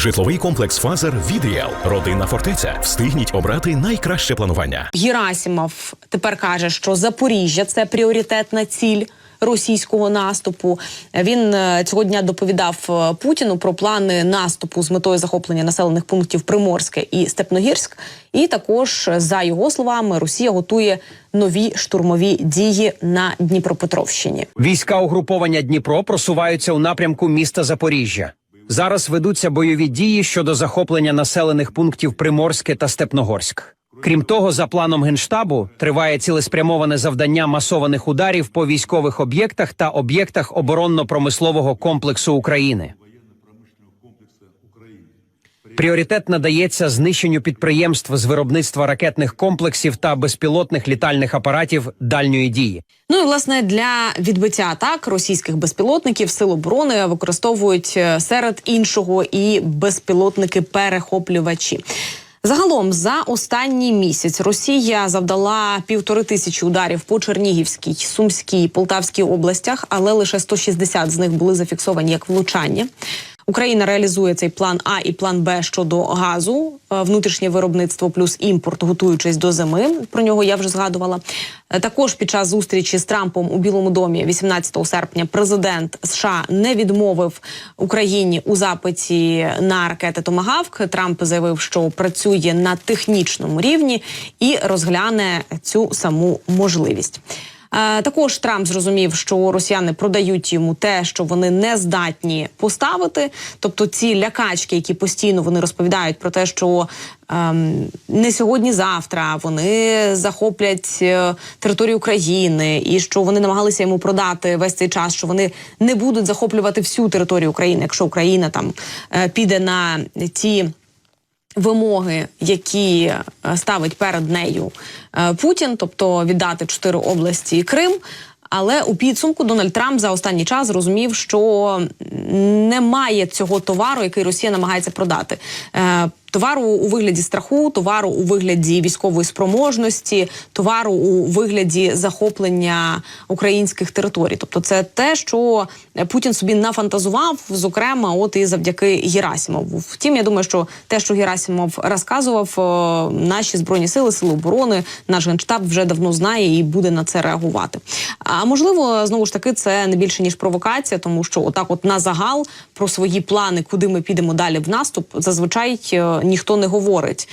Житловий комплекс Фазер від Ріал. Родинна фортеця. Встигніть обрати найкраще планування. Герасімов тепер каже, що Запоріжжя це пріоритетна ціль. Російського наступу він е, цього дня доповідав е, Путіну про плани наступу з метою захоплення населених пунктів Приморське і Степногірськ. І також, е, за його словами, Росія готує нові штурмові дії на Дніпропетровщині. Війська угруповання Дніпро просуваються у напрямку міста Запоріжжя. Зараз ведуться бойові дії щодо захоплення населених пунктів Приморське та Степногорськ. Крім того, за планом генштабу триває цілеспрямоване завдання масованих ударів по військових об'єктах та об'єктах оборонно-промислового комплексу України. Пріоритет надається знищенню підприємств з виробництва ракетних комплексів та безпілотних літальних апаратів дальньої дії. Ну і власне для відбиття атак російських безпілотників сил оборони використовують е, серед іншого і безпілотники перехоплювачі. Загалом за останній місяць Росія завдала півтори тисячі ударів по Чернігівській, Сумській, Полтавській областях, але лише 160 з них були зафіксовані як влучання. Україна реалізує цей план А і план Б щодо газу, е, внутрішнє виробництво плюс імпорт, готуючись до зими. Про нього я вже згадувала. Е, Також під час зустрічі з Трампом у Білому домі 18 серпня президент США не відмовив Україні у запиті на ракети Томагавк. Трамп заявив, що працює на технічному рівні і розгляне цю саму можливість. Е, Також Трамп зрозумів, що росіяни продають йому те, що вони не здатні поставити. Тобто ці лякачки, які постійно вони розповідають про те, що ем, не сьогодні-завтра вони захоплять е, територію України, і що вони намагалися йому продати весь цей час, що вони не будуть захоплювати всю територію України, якщо Україна там е, піде на ті вимоги, які е, ставить перед нею е, Путін, тобто віддати чотири області і Крим. Але у підсумку Дональд Трамп за останній час зрозумів, що немає цього товару, який Росія намагається продати. Товару у вигляді страху, товару у вигляді військової спроможності, товару у вигляді захоплення українських територій. Тобто, це те, що Путін собі нафантазував, зокрема, от і завдяки Герасимову. Втім, я думаю, що те, що Герасимов розказував, е, наші збройні сили, сили оборони, наш генштаб вже давно знає і буде на це реагувати. А можливо, знову ж таки, це не більше ніж провокація, тому що отак, от на загал про свої плани, куди ми підемо далі в наступ, зазвичай е, ніхто не говорить.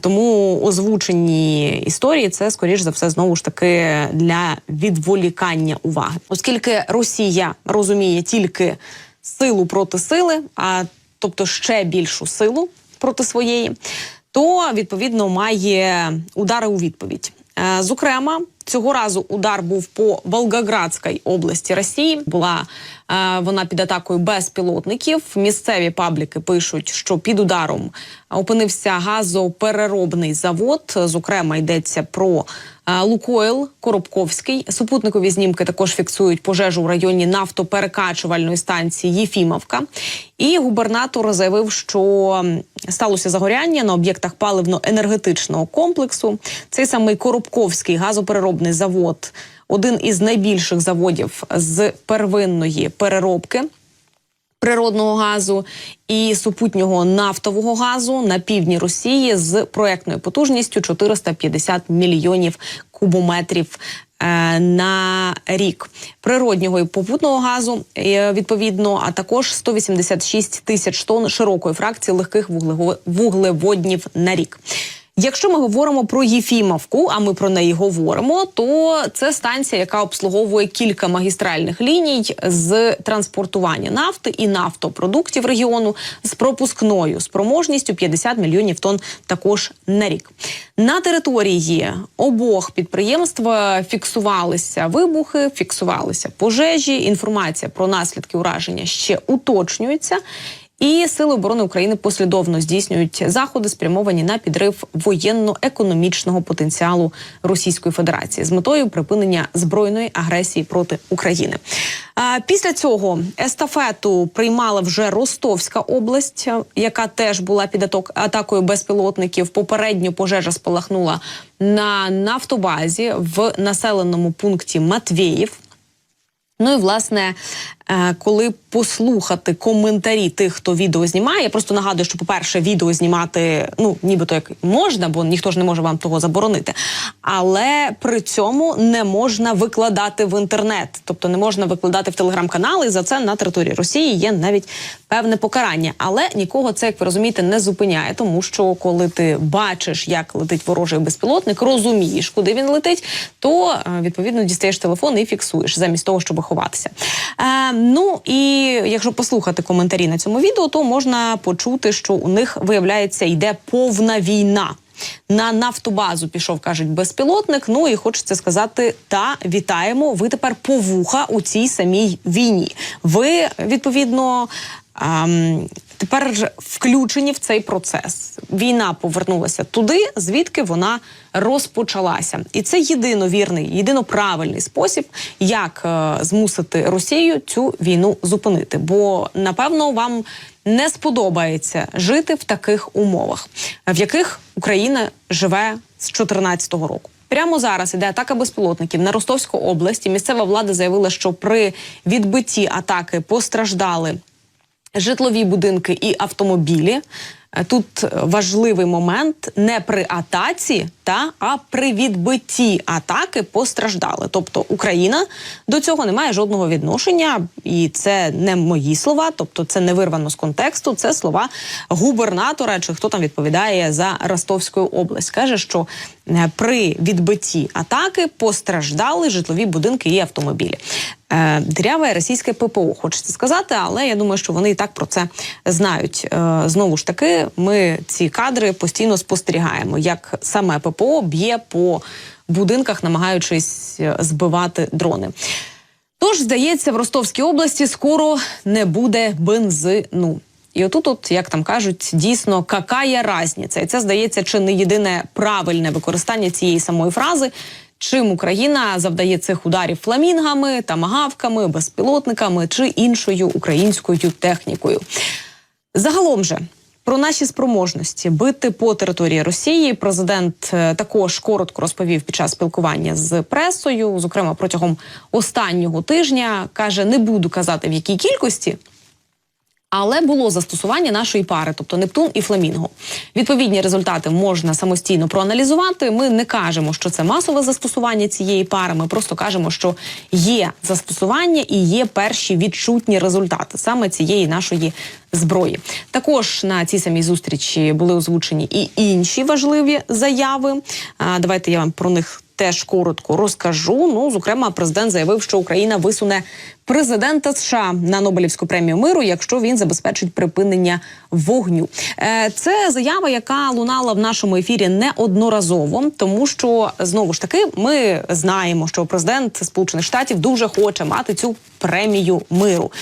Тому озвучені історії це скоріш за все знову ж таки для відволікання уваги, оскільки Росія розуміє тільки силу проти сили, а тобто ще більшу силу проти своєї, то відповідно має удари у відповідь. Е, Зокрема, цього разу удар був по Волгоградській області Росії. Була е, вона під атакою безпілотників. Місцеві пабліки пишуть, що під ударом опинився газопереробний завод. Зокрема, йдеться про е, Лукойл Коробковський. Супутникові знімки також фіксують пожежу в районі нафтоперекачувальної станції Єфімовка. І губернатор заявив, що сталося загоряння на об'єктах паливно-енергетичного комплексу. Цей самий Коробковський газопереробний завод один із найбільших заводів з первинної переробки природного газу і супутнього нафтового газу на півдні Росії з проектною потужністю 450 мільйонів кубометрів. е, На рік природнього і попутного газу е, відповідно, а також 186 тисяч тонн широкої фракції легких вуглеводнів на рік. Якщо ми говоримо про Єфімовку, а ми про неї говоримо, то це станція, яка обслуговує кілька магістральних ліній з транспортування нафти і нафтопродуктів регіону з пропускною спроможністю 50 мільйонів тонн також на рік. На території обох підприємств фіксувалися вибухи, фіксувалися пожежі. Інформація про наслідки ураження ще уточнюється. І сили оборони України послідовно здійснюють заходи, спрямовані на підрив воєнно-економічного потенціалу Російської Федерації з метою припинення збройної агресії проти України. Після цього естафету приймала вже Ростовська область, яка теж була під атакою безпілотників. Попередньо пожежа спалахнула на нафтобазі в населеному пункті Матвєїв. Ну і власне коли послухати коментарі тих, хто відео знімає. Я просто нагадую, що, по-перше, відео знімати ну нібито як можна, бо ніхто ж не може вам того заборонити. Але при цьому не можна викладати в інтернет, тобто не можна викладати в телеграм-канали. За це на території Росії є навіть певне покарання. Але нікого це, як ви розумієте, не зупиняє, тому що коли ти бачиш, як летить ворожий безпілотник, розумієш, куди він летить, то е, відповідно дістаєш телефон і фіксуєш замість того, щоб ховатися. Е, ну і якщо послухати коментарі на цьому відео, то можна почути, що у них виявляється йде повна війна. На нафтобазу пішов, кажуть, безпілотник. Ну і хочеться сказати: та вітаємо. Ви тепер повуха у цій самій війні. Ви відповідно. ем, Тепер включені в цей процес. Війна повернулася туди, звідки вона розпочалася, і це єдиновірний, єдиноправильний спосіб, як е, змусити Росію цю війну зупинити. Бо напевно вам не сподобається жити в таких умовах, в яких Україна живе з 2014 року. Прямо зараз іде атака безпілотників на Ростовську область. Місцева влада заявила, що при відбитті атаки постраждали житлові будинки і автомобілі. Е, Тут важливий момент не при атаці, та а при відбитті атаки постраждали. Тобто Україна до цього не має жодного відношення, і це не мої слова, тобто це не вирвано з контексту. Це слова губернатора, чи хто там відповідає за Ростовську область. каже, що при відбитті атаки постраждали житлові будинки і автомобілі. Е, Диряве російське ППО, хочеться сказати, але я думаю, що вони і так про це знають. Е, Знову ж таки, ми ці кадри постійно спостерігаємо, як саме ППО б'є по будинках, намагаючись е, збивати дрони. Тож, здається, в Ростовській області скоро не буде бензину. І отут, от, як там кажуть, дійсно какая разниця. І це здається, чи не єдине правильне використання цієї самої фрази. Чим Україна завдає цих ударів фламінгами, тамагавками, безпілотниками чи іншою українською технікою. Загалом же про наші спроможності бити по території Росії президент е, також коротко розповів під час спілкування з пресою. Зокрема, протягом останнього тижня каже: не буду казати в якій кількості. Але було застосування нашої пари, тобто Нептун і Фламінго. Відповідні результати можна самостійно проаналізувати. Ми не кажемо, що це масове застосування цієї пари. Ми просто кажемо, що є застосування і є перші відчутні результати саме цієї нашої зброї. Також на цій самій зустрічі були озвучені і інші важливі заяви. Давайте я вам про них. Теж коротко розкажу. Ну, зокрема, президент заявив, що Україна висуне президента США на Нобелівську премію миру, якщо він забезпечить припинення вогню. Е, Це заява, яка лунала в нашому ефірі неодноразово, тому що знову ж таки ми знаємо, що президент Сполучених Штатів дуже хоче мати цю премію миру,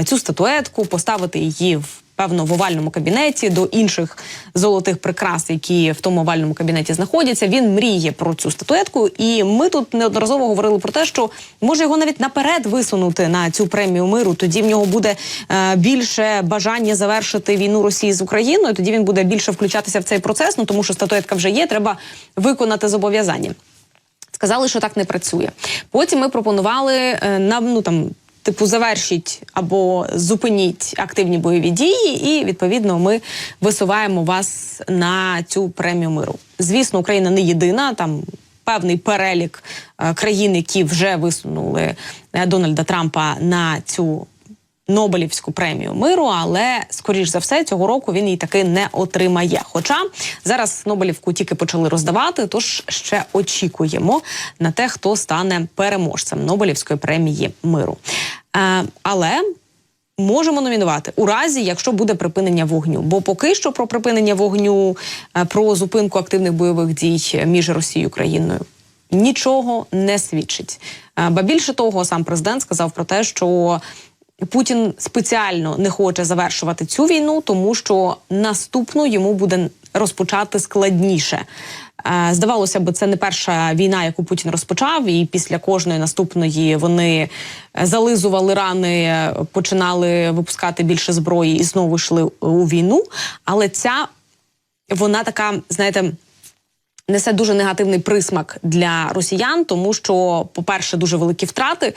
Е, цю статуетку, поставити її в певно в овальному кабінеті до інших золотих прикрас, які в тому овальному кабінеті знаходяться. Він мріє про цю статуетку, і ми тут неодноразово говорили про те, що може його навіть наперед висунути на цю премію миру. Тоді в нього буде е, більше бажання завершити війну Росії з Україною. Тоді він буде більше включатися в цей процес. Ну тому що статуетка вже є. Треба виконати зобов'язання. Сказали, що так не працює. Потім ми пропонували е, нам ну там. Типу, завершіть або зупиніть активні бойові дії, і відповідно ми висуваємо вас на цю премію миру. Звісно, Україна не єдина. Там певний перелік е, країн, які вже висунули е, Дональда Трампа на цю Нобелівську премію миру, але скоріш за все цього року він її таки не отримає. Хоча зараз Нобелівку тільки почали роздавати, тож ще очікуємо на те, хто стане переможцем Нобелівської премії миру. Е, але можемо номінувати у разі, якщо буде припинення вогню. Бо поки що про припинення вогню, е, про зупинку активних бойових дій між Росією і Україною. Нічого не свідчить. Е, Ба більше того, сам президент сказав про те, що Путін спеціально не хоче завершувати цю війну, тому що наступну йому буде розпочати складніше. Е, Здавалося б, це не перша війна, яку Путін розпочав, і після кожної наступної вони зализували рани, починали випускати більше зброї і знову йшли у війну. Але ця вона така, знаєте. Несе дуже негативний присмак для росіян, тому що, по-перше, дуже великі втрати.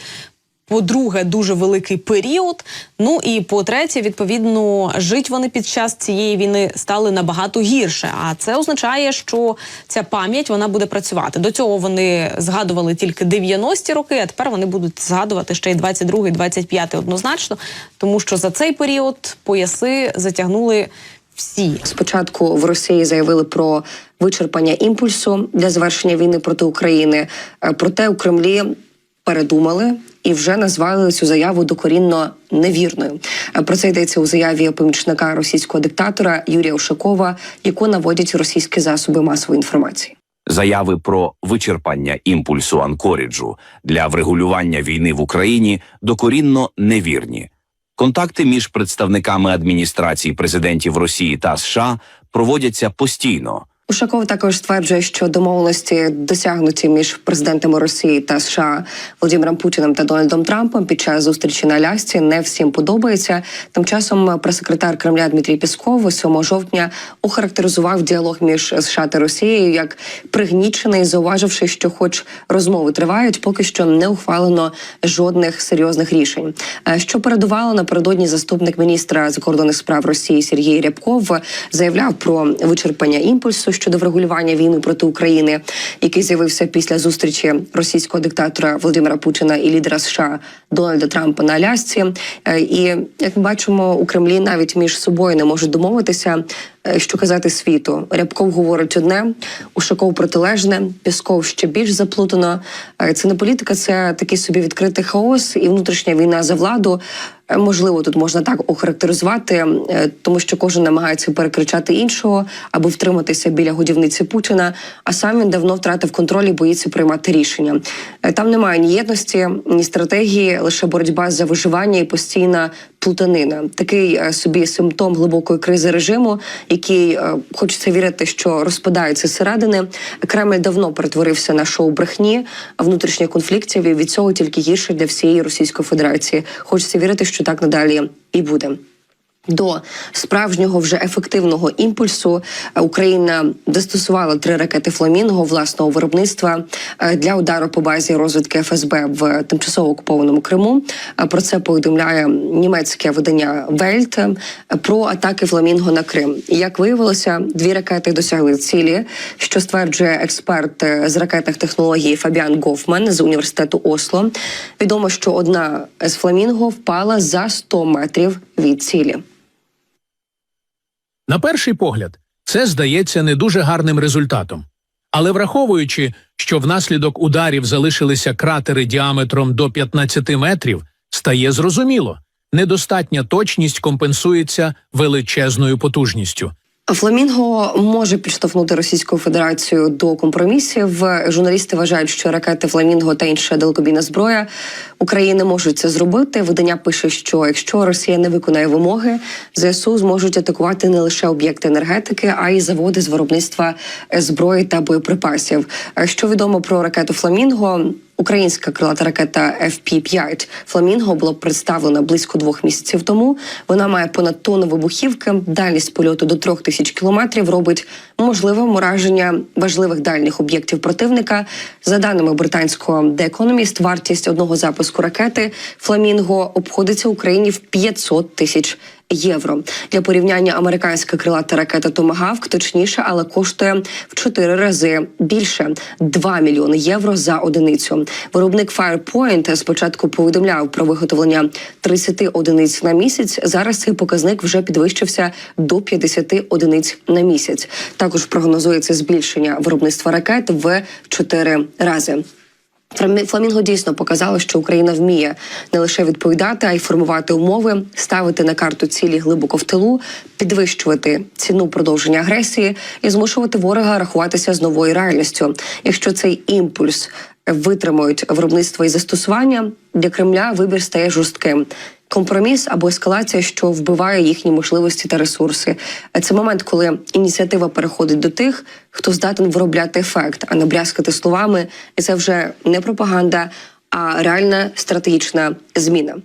По-друге, дуже великий період. Ну і по-третє, відповідно, жить вони під час цієї війни стали набагато гірше. А це означає, що ця пам'ять вона буде працювати. До цього вони згадували тільки 90-ті роки, а тепер вони будуть згадувати ще й 22-й, 25-й однозначно, тому що за цей період пояси затягнули всі. Спочатку в Росії заявили про вичерпання імпульсу для завершення війни проти України. Е, Проте у Кремлі передумали і вже назвали цю заяву докорінно невірною. Про це йдеться у заяві помічника російського диктатора Юрія Ушакова, яку наводять російські засоби масової інформації. Заяви про вичерпання імпульсу Анкоріджу для врегулювання війни в Україні докорінно невірні. Контакти між представниками адміністрацій президентів Росії та США проводяться постійно. Ушаков також стверджує, що домовленості досягнуті між президентами Росії та США Володимиром Путіним та Дональдом Трампом під час зустрічі на Алясці не всім подобається. Тим часом прес-секретар Кремля Дмитрій Пісков 7 жовтня охарактеризував діалог між США та Росією як пригнічений, зауваживши, що, хоч розмови тривають, поки що не ухвалено жодних серйозних рішень. Е, Що передувало напередодні заступник міністра закордонних справ Росії Сергій Рябков заявляв про вичерпання імпульсу щодо врегулювання війни проти України, який з'явився після зустрічі російського диктатора Володимира Путіна і лідера США Дональда Трампа на Алясці. Е, І як ми бачимо, у Кремлі навіть між собою не можуть домовитися. е, Що казати світу? Рябков говорить одне, Ушаков протилежне, Пісков ще більш заплутано. Е, Це не політика, це такий собі відкритий хаос і внутрішня війна за владу. Е, Можливо, тут можна так охарактеризувати, е, тому що кожен намагається перекричати іншого, аби втриматися біля годівниці Путіна. А сам він давно втратив контроль і боїться приймати рішення. Е, Там немає ні єдності, ні стратегії, лише боротьба за виживання і постійна плутанина. Такий е, собі симптом глибокої кризи режиму, який е, хочеться вірити, що розпадається зсередини. Кремль давно перетворився на шоу брехні, внутрішніх конфліктів, і від цього тільки гірше для всієї Російської Федерації. Хочеться вірити, що так надалі і буде. До справжнього вже ефективного імпульсу е, Україна застосувала три ракети Фламінго власного виробництва е, для удару по базі розвідки ФСБ в тимчасово окупованому Криму. Е, Про це повідомляє німецьке видання Вельт про атаки Фламінго на Крим. Як виявилося, дві ракети досягли цілі, що стверджує експерт з ракетних технологій Фабіан Гофман з університету Осло. Відомо, що одна з Фламінго впала за 100 метрів від цілі. На перший погляд, це здається не дуже гарним результатом. Але враховуючи, що внаслідок ударів залишилися кратери діаметром до 15 метрів, стає зрозуміло, недостатня точність компенсується величезною потужністю. Фламінго може підштовхнути Російську Федерацію до компромісів. Журналісти вважають, що ракети Фламінго та інша далекобійна зброя України можуть це зробити. Видання пише, що якщо Росія не виконає вимоги, ЗСУ зможуть атакувати не лише об'єкти енергетики, а й заводи з виробництва зброї та боєприпасів. Що відомо про ракету Фламінго? Українська крилата ракета FP-5 Фламінго була представлена близько двох місяців тому. Вона має понад тонну вибухівки. Дальність польоту до трьох тисяч кілометрів робить можливим ураження важливих дальніх об'єктів противника. За даними британського The Economist, вартість одного запуску ракети Фламінго обходиться Україні в 500 тисяч євро. Для порівняння американська крилата ракета Томагавк точніше, але коштує в чотири рази більше 2 мільйони євро за одиницю. Виробник Firepoint спочатку повідомляв про виготовлення 30 одиниць на місяць. Зараз цей показник вже підвищився до 50 одиниць на місяць. Також прогнозується збільшення виробництва ракет в 4 рази. Фламі- Фламінго дійсно показало, що Україна вміє не лише відповідати, а й формувати умови, ставити на карту цілі глибоко в тилу, підвищувати ціну продовження агресії і змушувати ворога рахуватися з новою реальністю. Якщо цей імпульс витримують виробництво і застосування, для Кремля вибір стає жорстким. Компроміс або ескалація, що вбиває їхні можливості та ресурси. Це момент, коли ініціатива переходить до тих, хто здатен виробляти ефект, а не брязкати словами. І це вже не пропаганда, а реальна стратегічна зміна.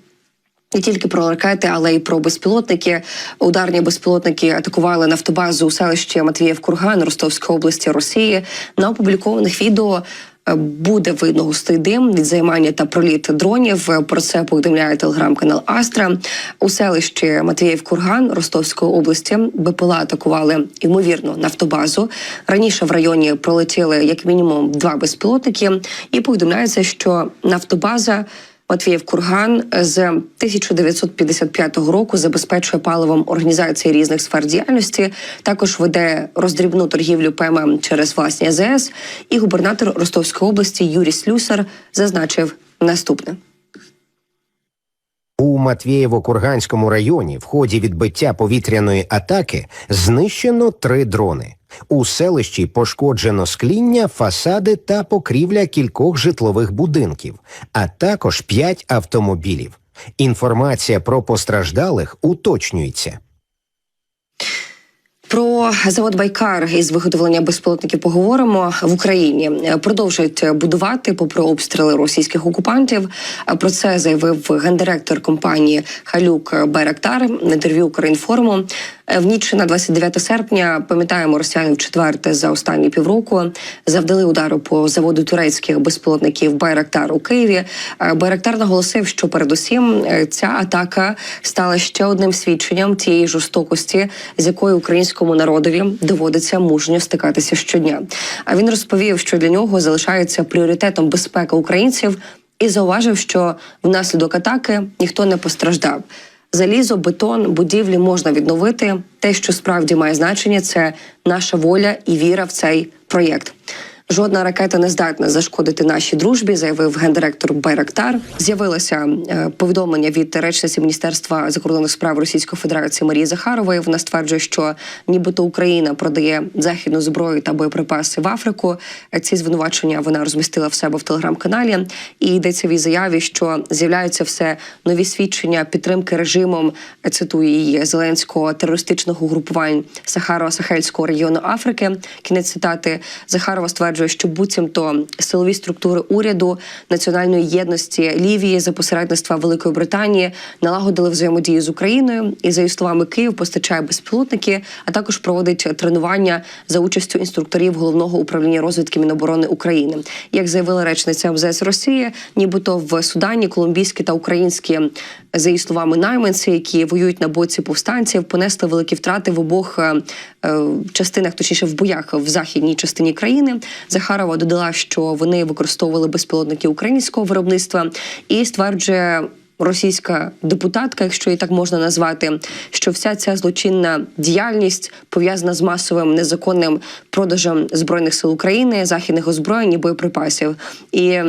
Не тільки про ракети, але й про безпілотники. Ударні безпілотники атакували нафтобазу у селищі Матвіїв Курган Ростовської області Росії. На опублікованих відео буде видно густий дим від займання та проліт дронів. Про це повідомляє телеграм-канал Астра. У селищі Матвіїв Курган Ростовської області БПЛА атакували ймовірно нафтобазу. Раніше в районі пролетіли як мінімум два безпілотники, і повідомляється, що нафтобаза. Матвіїв Курган з 1955 року забезпечує паливом організації різних сфер діяльності. Також веде роздрібну торгівлю ПММ через власні АЗС. І губернатор Ростовської області Юрій Слюсар зазначив наступне. У Матвєєво-Курганському районі в ході відбиття повітряної атаки знищено три дрони. У селищі пошкоджено скління, фасади та покрівля кількох житлових будинків, а також п'ять автомобілів. Інформація про постраждалих уточнюється. Про завод Байкар із виготовлення безпілотників поговоримо в Україні. Е, Продовжують будувати попри обстріли російських окупантів. Е, Про це заявив гендиректор компанії Халюк Байрактар в інтерв'ю Українформу. Е, В ніч на 29 серпня пам'ятаємо росіяни в четверте за останні півроку завдали удару по заводу турецьких безпілотників Байрактар у Києві. Байрактар наголосив, що передусім ця атака стала ще одним свідченням тієї жорстокості, з якою українському народові доводиться мужньо стикатися щодня. А він розповів, що для нього залишається пріоритетом безпека українців, і зауважив, що внаслідок атаки ніхто не постраждав. Залізо, бетон, будівлі можна відновити. Те, що справді має значення, це наша воля і віра в цей проєкт. Жодна ракета не здатна зашкодити нашій дружбі, заявив гендиректор Байрактар. З'явилося е, повідомлення від речниці міністерства закордонних справ Російської Федерації Марії Захарової. Вона стверджує, що нібито Україна продає західну зброю та боєприпаси в Африку. Ці звинувачення вона розмістила в себе в телеграм-каналі. І йдеться в її заяві, що з'являються все нові свідчення підтримки режимом. Цитую її Зеленського терористичного угрупувань Сахаро-Сахельського регіону Африки. Кінець цитати Захарова стверджує, що буцімто силові структури уряду національної єдності Лівії за посередництва Великої Британії налагодили взаємодію з Україною. І за її словами, Київ постачає безпілотники, а також проводить тренування за участю інструкторів головного управління розвідки Міноборони України. Як заявила речниця МЗС Росії, нібито в Судані колумбійські та українські за її словами найманці, які воюють на боці повстанців, понесли великі втрати в обох е, е, частинах, точніше в боях в західній частині країни. Захарова додала, що вони використовували безпілотники українського виробництва і стверджує. Російська депутатка, якщо її так можна назвати, що вся ця злочинна діяльність пов'язана з масовим незаконним продажем збройних сил України, західних озброєнь і боєприпасів. І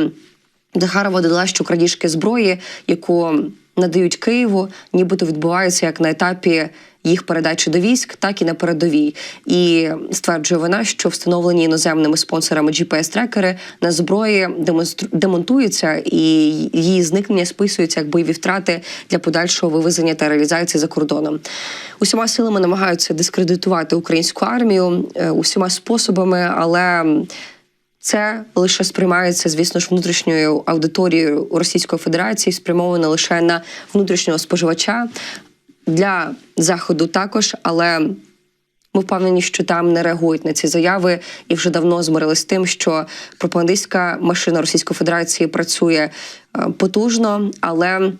Захарова додала, що крадіжки зброї, яку надають Києву, нібито відбуваються як на етапі їх передачі до військ, так і на передовій. І стверджує вона, що встановлені іноземними спонсорами GPS-трекери на зброї демонтуються, і її зникнення списується як бойові втрати для подальшого вивезення та реалізації за кордоном. Усіма силами намагаються дискредитувати українську армію е, усіма способами, але. Це лише сприймається, звісно ж, внутрішньою аудиторією Російської Федерації, спрямовано лише на внутрішнього споживача для заходу також, але ми впевнені, що там не реагують на ці заяви і вже давно змирились з тим, що пропагандистська машина Російської Федерації працює е, потужно, але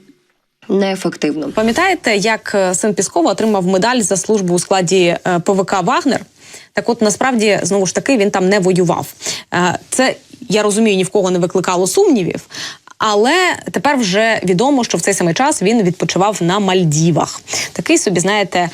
неефективно. Пам'ятаєте, як е, син Піскова отримав медаль за службу у складі е, ПВК Вагнер? Так, от насправді знову ж таки він там не воював. Е, Це я розумію, ні в кого не викликало сумнівів. Але тепер вже відомо, що в цей самий час він відпочивав на Мальдівах. Такий собі, знаєте.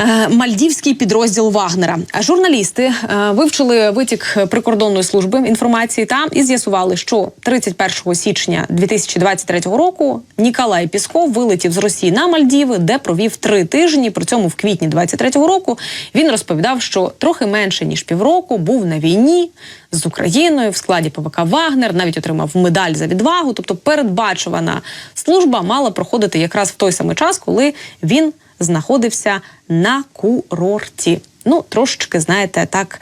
Е, Мальдівський підрозділ Вагнера. Журналісти е, вивчили витік прикордонної служби інформації та і з'ясували, що 31 січня 2023 року Ніколай Пісков вилетів з Росії на Мальдіви, де провів три тижні. При цьому в квітні 23 року він розповідав, що трохи менше ніж півроку був на війні з Україною в складі ПВК Вагнер, навіть отримав медаль за відвагу. Тобто, передбачувана служба мала проходити якраз в той самий час, коли він знаходився на курорті. Ну, трошечки, знаєте, так.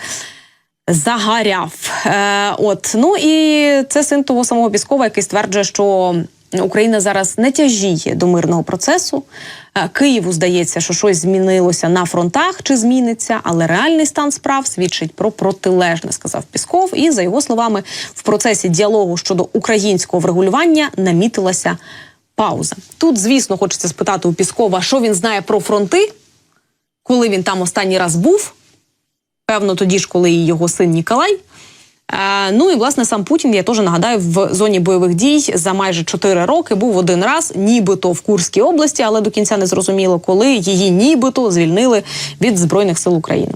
Загаряв. Е, от ну і це син того самого Піскова, який стверджує, що Україна зараз не тяжіє до мирного процесу. Е, Києву здається, що щось змінилося на фронтах чи зміниться, але реальний стан справ свідчить про протилежне, сказав Пісков. І за його словами, в процесі діалогу щодо українського врегулювання намітилася пауза. Тут, звісно, хочеться спитати у Піскова, що він знає про фронти, коли він там останній раз був. Певно, тоді ж, коли і його син Ніколай. Е, ну і власне сам Путін, я теж нагадаю, в зоні бойових дій за майже 4 роки був один раз, нібито в Курській області, але до кінця не зрозуміло, коли її нібито звільнили від збройних сил України.